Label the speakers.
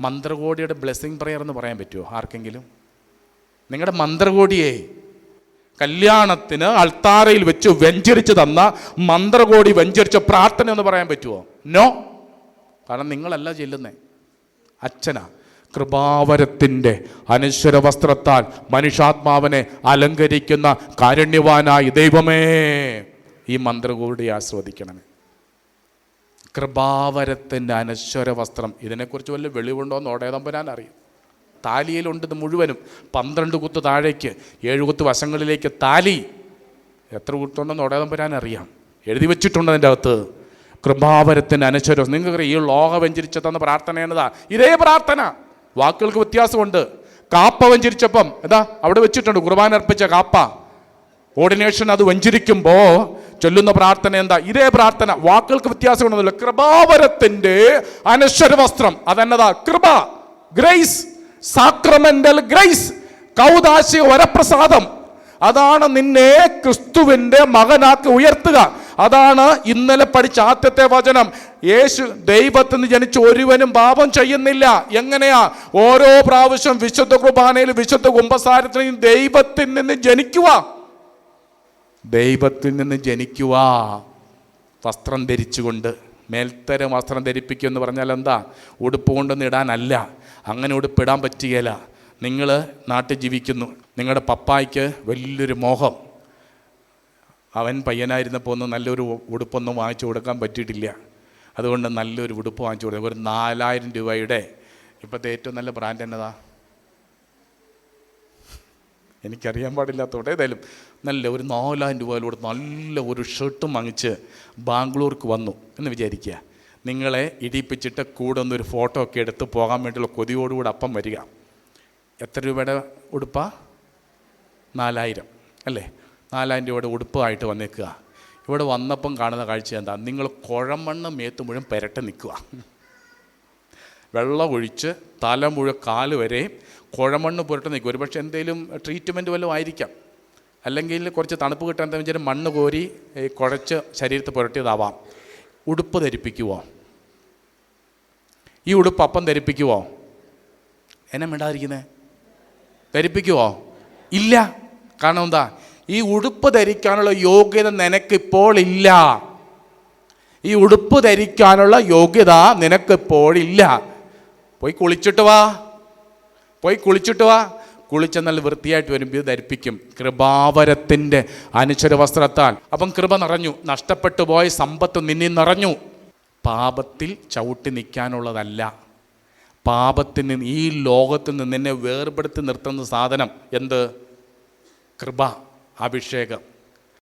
Speaker 1: മന്ത്രകോടിയുടെ blessing prayer എന്ന് പറയാൻ പറ്റുമോ? ആർക്കെങ്കിലും? നിങ്ങളുടെ മന്ത്രകോടിയെ കല്യാണത്തിന് അൾത്താരയിൽ വെച്ച് വെഞ്ചരിച്ച് തന്ന മന്ത്രകോടി വെഞ്ചരിച്ച പ്രാർത്ഥന എന്ന് പറയാൻ പറ്റുമോ? നോ. കാരണം നിങ്ങളല്ല ചെല്ലുന്നേ. അച്ഛനാ. കൃപാവരത്തിന്റെ അനശ്വര വസ്ത്രത്താൽ മനുഷ്യാത്മാവിനെ അലങ്കരിക്കുന്ന കാരുണ്യവാനായി ദൈവമേ. ഈ മന്ത്രകോടി ആസ്വദിക്കണമേ. കൃപാവരത്തിന്റെ അനശ്വര വസ്ത്രം ഇതിനെക്കുറിച്ച് വല്ല വെളിവുണ്ടോ എന്ന് ഓടേതമ്പരാൻ അറിയും. താലിയിലുണ്ട് ഇത് മുഴുവനും. പന്ത്രണ്ട് കുത്ത് താഴേക്ക് ഏഴ് കുത്ത് വശങ്ങളിലേക്ക് താലി. എത്ര കുത്തുണ്ടെന്ന് ഓടേതമ്പരാൻ അറിയാം. എഴുതി വെച്ചിട്ടുണ്ട് അതിന്റെ അകത്ത്. കൃപാവരത്തിന്റെ അനശ്വരം. നിങ്ങൾക്ക് ഈ ലോക വെഞ്ചരിച്ച തന്ന പ്രാർത്ഥന എന്നതാ? ഇതേ പ്രാർത്ഥന. വാക്കുകൾക്ക് വ്യത്യാസമുണ്ട്. കാപ്പ വഞ്ചരിച്ചപ്പം എന്താ? അവിടെ വെച്ചിട്ടുണ്ട് കുർബാന അർപ്പിച്ച കാപ്പ. ഓർഡിനേഷൻ അത് വഞ്ചരിക്കുമ്പോ ചൊല്ലുന്ന പ്രാർത്ഥന എന്താ? ഇതേ പ്രാർത്ഥന. വാക്കുകൾക്ക് വ്യത്യാസമുണ്ടല്ലോ കൃപാവരത്തിന്റെ അനശ്വര വസ്ത്രം അതെന്നതാ? കൃപ ഗ്രേസ് സാക്രമെന്റൽ ഗ്രേസ് കൗതാശിക വരപ്രസാദം. അതാണ് നിന്നെ ക്രിസ്തുവിന്റെ മകനാക്കി ഉയർത്തുക. അതാണ് ഇന്നലെ പഠിച്ച ആദ്യത്തെ വചനം. യേശു ദൈവത്തിൽ നിന്ന് ജനിച്ച ഒരുവനും പാപം ചെയ്യുന്നില്ല. എങ്ങനെയാ? ഓരോ പ്രാവശ്യം വിശുദ്ധ കുർബാനയിൽ വിശുദ്ധ കുംഭസാരത്തിൽ ദൈവത്തിൽ നിന്ന് ജനിക്കുക ദൈവത്തിൽ നിന്ന് ജനിക്കുക വസ്ത്രം ധരിച്ചുകൊണ്ട് മേൽത്തരം വസ്ത്രം ധരിപ്പിക്കുക എന്ന് പറഞ്ഞാൽ എന്താ? ഉടുപ്പ് കൊണ്ടൊന്നും ഇടാനല്ല. അങ്ങനെ ഉടുപ്പിടാൻ പറ്റുകയില്ല. നിങ്ങൾ നാട്ടിൽ ജീവിക്കുന്നു. നിങ്ങളുടെ പപ്പായ്ക്ക് വലിയൊരു മോഹം. അവൻ പയ്യനായിരുന്നപ്പോൾ ഒന്നും നല്ലൊരു ഉടുപ്പൊന്നും വാങ്ങിച്ചു കൊടുക്കാൻ പറ്റിയിട്ടില്ല. അതുകൊണ്ട് നല്ലൊരു ഉടുപ്പ് വാങ്ങിച്ചു കൊടുക്കുക ഒരു നാലായിരം രൂപയുടെ ഇപ്പോഴത്തെ ഏറ്റവും നല്ല ബ്രാൻഡ് എന്നതാ? എനിക്കറിയാൻ പാടില്ലാത്തതുകൊണ്ട് ഏതായാലും നല്ല ഒരു നാലായിരം രൂപയിലൂടെ നല്ല ഒരു ഷർട്ടും വാങ്ങിച്ച് ബാംഗ്ലൂർക്ക് വന്നു എന്ന് വിചാരിക്കുക. നിങ്ങളെ ഇടിപ്പിച്ചിട്ട് കൂടെ ഒന്നൊരു ഫോട്ടോ ഒക്കെ എടുത്ത് പോകാൻ വേണ്ടിയുള്ള കൊതിയോടുകൂടെ അപ്പം വരിക. എത്ര രൂപയുടെ ഉടുപ്പ? നാലായിരം അല്ലേ? നാലായിരം രൂപയുടെ ഉടുപ്പായിട്ട് വന്നേക്കുക. ഇവിടെ വന്നപ്പം കാണുന്ന കാഴ്ച എന്താ? നിങ്ങൾ കുഴമണ്ണ് മേത്ത് മുഴുവൻ പെരട്ട് നിൽക്കുക. വെള്ളം ഒഴിച്ച് തല മുഴുവൻ കാൽ വരെ കുഴമണ്ണ് പുരട്ട് നിൽക്കും. ഒരുപക്ഷെ എന്തെങ്കിലും ട്രീറ്റ്മെന്റ് വല്ലതും ആയിരിക്കാം. അല്ലെങ്കിൽ കുറച്ച് തണുപ്പ് കിട്ടാൻ എന്താ വെച്ചാൽ മണ്ണ് കോരി കുഴച്ച് ശരീരത്ത് പുരട്ടിയതാവാം. ഉടുപ്പ് ധരിപ്പിക്കുവോ? ഈ ഉടുപ്പ് അപ്പം ധരിപ്പിക്കുവോ? എന്നെ മിണ്ടാതിരിക്കുന്നേ? ധരിപ്പിക്കുവോ? ഇല്ല. കാരണം എന്താ? ഈ ഉടുപ്പ് ധരിക്കാനുള്ള യോഗ്യത നിനക്കിപ്പോൾ ഇല്ല. ഈ ഉടുപ്പ് ധരിക്കാനുള്ള യോഗ്യത നിനക്കിപ്പോഴില്ല പോയി കുളിച്ചിട്ട് വാ. പോയി കുളിച്ചിട്ട് വാ. കുളിച്ചെന്നാൽ വൃത്തിയായിട്ട് വരുമ്പോൾ ധരിപ്പിക്കും. കൃപാവരത്തിന്റെ അനുചര വസ്ത്രത്താൽ അപ്പം കൃപ നിറഞ്ഞു. നഷ്ടപ്പെട്ടു പോയ സമ്പത്ത് നിന്നി നിറഞ്ഞു. പാപത്തിൽ ചവിട്ടി നിൽക്കാനുള്ളതല്ല. പാപത്തിൽ നിന്ന് ഈ ലോകത്തിൽ നിന്ന് നിന്നെ വേർപെടുത്തി നിർത്തുന്ന സാധനം എന്ത്? കൃപ അഭിഷേകം.